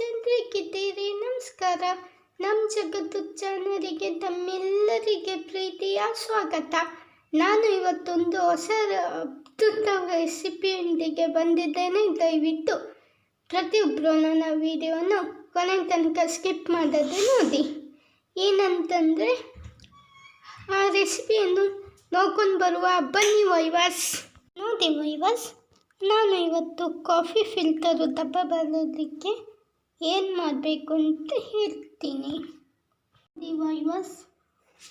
ಎಲ್ರಿಗಿದ್ದೀರಿ ನಮಸ್ಕಾರ. ನಮ್ಮ ಜಗತ್ತು ಜನರಿಗೆ ತಮ್ಮೆಲ್ಲರಿಗೆ ಪ್ರೀತಿಯ ಸ್ವಾಗತ. ನಾನು ಇವತ್ತೊಂದು ಹೊಸ ಅದ್ಭುತ ರೆಸಿಪಿಯೊಂದಿಗೆ ಬಂದಿದ್ದೇನೆ. ದಯವಿಟ್ಟು ಪ್ರತಿಯೊಬ್ಬರು ನನ್ನ ವಿಡಿಯೋನ ಕೊನೆ ತನಕ ಸ್ಕಿಪ್ ಮಾಡದೆ ನೋಡಿ. ಏನಂತಂದರೆ, ಆ ರೆಸಿಪಿಯನ್ನು ನೋಡ್ಕೊಂಡು ಬರುವ ಬನ್ನಿ ವೈವಾಸ್ ನೋಡಿ ವೈವಾಸ್ ನಾನು ಇವತ್ತು ಕಾಫಿ ಫಿಲ್ಟರು ದಪ್ಪ ಬರೋದಕ್ಕೆ ಏನು ಮಾಡಬೇಕು ಅಂತ ಹೇಳ್ತೀನಿ. ಈ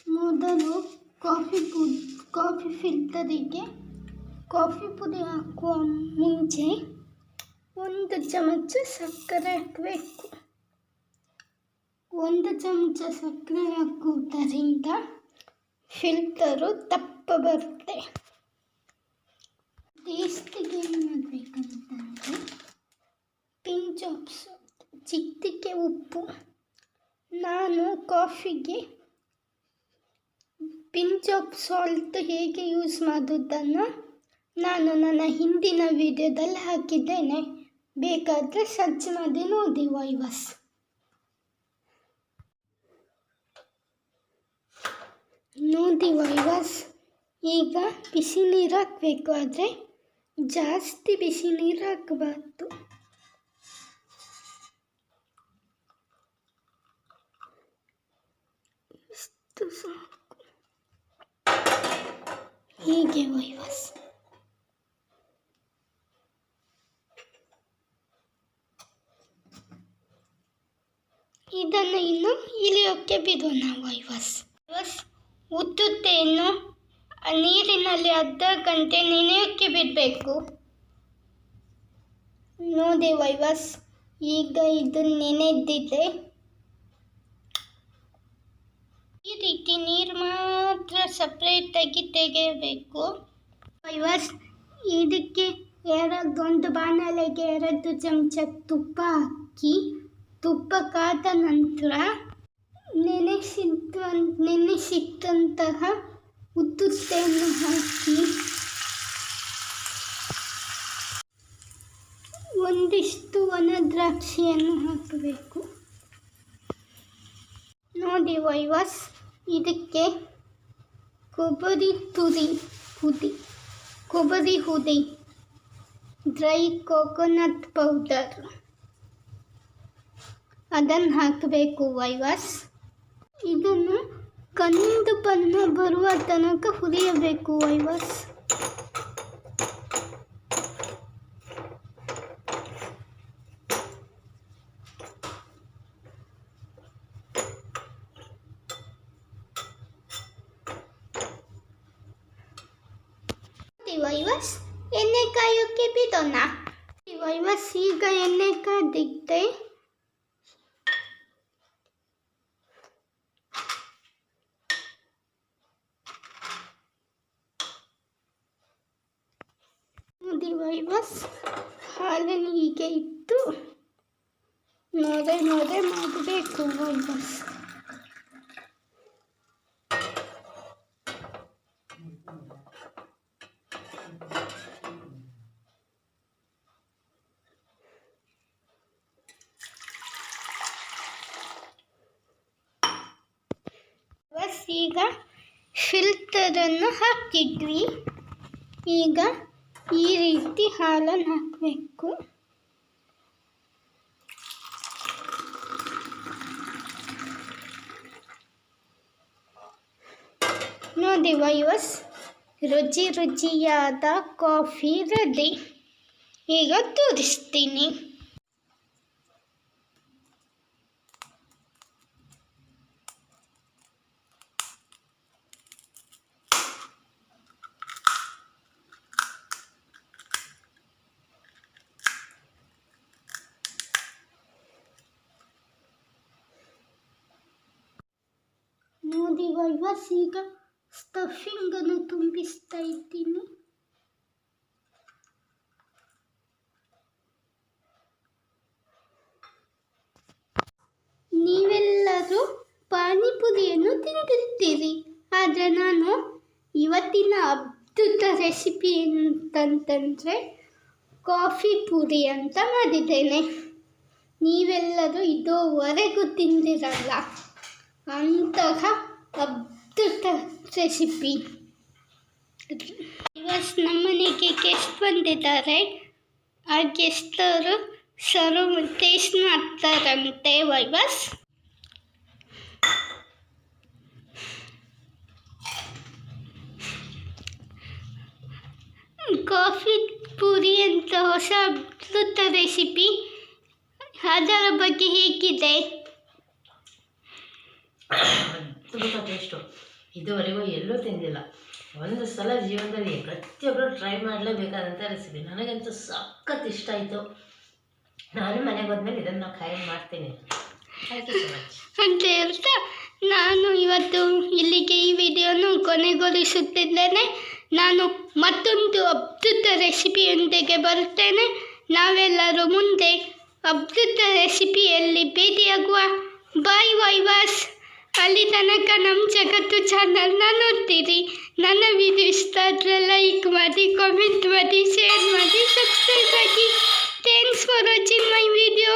ಮೊದಲು ಕಾಫಿ ಪುಡಿ, ಕಾಫಿ ಫಿಲ್ಟರಿಗೆ ಕಾಫಿ ಪುಡಿ ಹಾಕುವ ಮುಂಚೆ ಒಂದು ಚಮಚ ಸಕ್ಕರೆ ಹಾಕಬೇಕು. ಒಂದು ಚಮಚ ಸಕ್ಕರೆ ಹಾಕುವುದರಿಂದ ಫಿಲ್ಟರು ದಪ್ಪ ಬರುತ್ತೆ. ಟೇಸ್ಟಿಗೆ ಏನು ಮಾಡಬೇಕಂತಂದರೆ ಪಿಂಚ್ ಆಫ್ ಚಿಕ್ಕಕ್ಕೆ ಉಪ್ಪು. ನಾನು ಕಾಫಿಗೆ ಪಿಂಚ್ ಆಫ್ ಸಾಲ್ಟ್ ಹೇಗೆ ಯೂಸ್ ಮಾಡೋದನ್ನು ನಾನು ನನ್ನ ಹಿಂದಿನ ವಿಡಿಯೋದಲ್ಲಿ ಹಾಕಿದ್ದೇನೆ. ಬೇಕಾದರೆ ಸರ್ಚ್ ಮಾಡಿ ನೋಡಿ ವೈವಸ್ ನೋಡಿ ವೈವಸ್ ಈಗ ಬಿಸಿ ನೀರು ಹಾಕಬೇಕು, ಆದರೆ ಜಾಸ್ತಿ ಬಿಸಿ ನೀರು ಹಾಕಬಾರ್ದು. ಇಷ್ಟು ಸಾಕು ಹೀಗೆ ವೈವಸ್ ಇದನ್ನು ಇನ್ನು ಇಳಿಯೋಕ್ಕೆ ಬಿಡೋಣ ವೈವಸ್ ವೈವಸ್ ಉತ್ತುತ್ತೆಯನ್ನು ನೀರಿನಲ್ಲಿ ಅರ್ಧ ಗಂಟೆ ನೆನೆಯೋಕ್ಕೆ ಬಿಡಬೇಕು ನೋಡಿ ವೈವಸ್ ಈಗ ಇದು ನೆನೆದಿದೆ ಈ ರೀತಿ ನೀರು ಮಾತ್ರ ಸಪ್ರೇಟಾಗಿ ತೆಗೆಯಬೇಕು. ವೈವಸ್ ಇದಕ್ಕೆ ಎರಡೊಂದು ಬಾಣಲೆಗೆ ಎರಡು ಚಮಚ ತುಪ್ಪ ಹಾಕಿ, ತುಪ್ಪ ಕಾದ ನಂತರ ನೆನೆಸಿದ್ದ ನೆನೆಸಿಟ್ಟಂತಹ ಉತ್ತುತ್ತೆಯನ್ನು ಹಾಕಿ, ಒಂದಿಷ್ಟು ಒಣ ದ್ರಾಕ್ಷಿಯನ್ನು ಹಾಕಬೇಕು. ನೋಡಿ ವೈವಾಸ್ ಇದಕ್ಕೆ ಕೊಬ್ಬರಿ ತುರಿ ಹುದಿ ಕೊಬ್ಬರಿ ಹುದಿ, ಡ್ರೈ ಕೋಕೋನಟ್ ಪೌಡರ್. ಅದನ್ನು ಹಾಕಬೇಕು ವೈವಾಸ್. ಇದನ್ನು ಕಂದು ಬಣ್ಣ ಬರುವ ತನಕ ಹುರಿಯಬೇಕು ವೈವಾಸ್. ವೈವಸ್ ಎಣ್ಣೆ ಕಾಯೋಕ್ಕೆ ಬಿಡೋಣ ವೈವಸ್ ಈಗ ಎಣ್ಣೆ ಕಾದಿದ್ದೆ ನೋಡಿ ವೈವಸ್ ಹಾಲನ್ನು ಹೀಗೆ ಇಟ್ಟು ನೊರೆ ನೊರೆ ಮಾಡಬೇಕು ವೈವಸ್ ಬಸ್ ಈಗ ಫಿಲ್ಟರನ್ನು ಹಾಕಿದ್ವಿ. ಈಗ ಈ ರೀತಿ ಹಾಲನ್ನು ಹಾಕಬೇಕು. ನೋಡಿ ವೈವಸ್ ರುಚಿ ರುಚಿಯಾದ ಕಾಫಿ ರೆಡಿ ಈಗ ತೋರಿಸ್ತೀನಿ. ವೈವಸ್ ಈಗ ಸ್ಟಫಿಂಗನ್ನು ತುಂಬಿಸ್ತಾ ಇದ್ದೀನಿ. ನೀವೆಲ್ಲರೂ ಪಾನಿಪುರಿಯನ್ನು ತಿಂದಿರ್ತೀರಿ, ಆದರೆ ನಾನು ಇವತ್ತಿನ ಅದ್ಭುತ ರೆಸಿಪಿ ಅಂತಂತಂದರೆ ಕಾಫಿ ಪುರಿ ಅಂತ ಮಾಡಿದ್ದೇನೆ. ನೀವೆಲ್ಲರೂ ಇದುವರೆಗೂ ತಿಂದಿರಲ್ಲ, ಅಂತಹ ರೆಸಿಪಿ ಇವತ್ತು ನಮ್ಮನೆಗೆ ಗೆಸ್ಟ್ ಬಂದಿದ್ದಾರೆ ಆ ಗೆಸ್ಟ್ ಅವರು ಸರ್ವ್ ಟೇಸ್ಟ್ ಮಾಡ್ತಾರಂತೆ ವೈವಸ್ ಕಾಫಿ ಪೂರಿ ಅಂತ ಹೊಸ ಅದ್ಭುತ ರೆಸಿಪಿ ಅದರ ಬಗ್ಗೆ ಹೇಗಿದೆ ಅದ್ಭುತ ಟೇಸ್ಟು ಇದುವರೆಗೂ ಎಲ್ಲೂ ತಿಂದಿಲ್ಲ. ಒಂದು ಸಲ ಜೀವನದಲ್ಲಿ ಪ್ರತಿಯೊಬ್ಬರು ಟ್ರೈ ಮಾಡಲೇಬೇಕಾದಂಥ ರೆಸಿಪಿ ನನಗಂತೂ ಸಖತ್ ಇಷ್ಟ ಆಯಿತು. ನಾನು ಮನೆಗೆ ಹೋದ್ಮೇಲೆ ಇದನ್ನು ಖಾಯಂ ಮಾಡ್ತೀನಿ. ಅಂತ ಹೇಳ್ತಾ ನಾನು ಇವತ್ತು ಇಲ್ಲಿಗೆ ಈ ವಿಡಿಯೋನು ಕೊನೆಗೊಳಿಸುತ್ತಿದ್ದೇನೆ. ನಾನು ಮತ್ತೊಂದು ಅದ್ಭುತ ರೆಸಿಪಿಯೊಂದಿಗೆ ಬರುತ್ತೇನೆ. ನಾವೆಲ್ಲರೂ ಮುಂದೆ ಅದ್ಭುತ ರೆಸಿಪಿಯಲ್ಲಿ ಭೇಟಿಯಾಗುವ. ಬಾಯ್ ವೈವಾಸ್ ಅಲ್ಲಿ ತನಕ ನಮ್ಮ ಜಗತ್ತು ಚಾನಲ್ನ ನೋಡ್ತೀರಿ ನನ್ನ ವಿಡಿಯೋ ಇಷ್ಟ ಆದರೆ ಲೈಕ್ ಮಾಡಿ ಕಾಮೆಂಟ್ ಮಾಡಿ ಶೇರ್ ಮಾಡಿ ಸಬ್ಸ್ಕ್ರೈಬ್ ಆಗಿ thanks for watching my video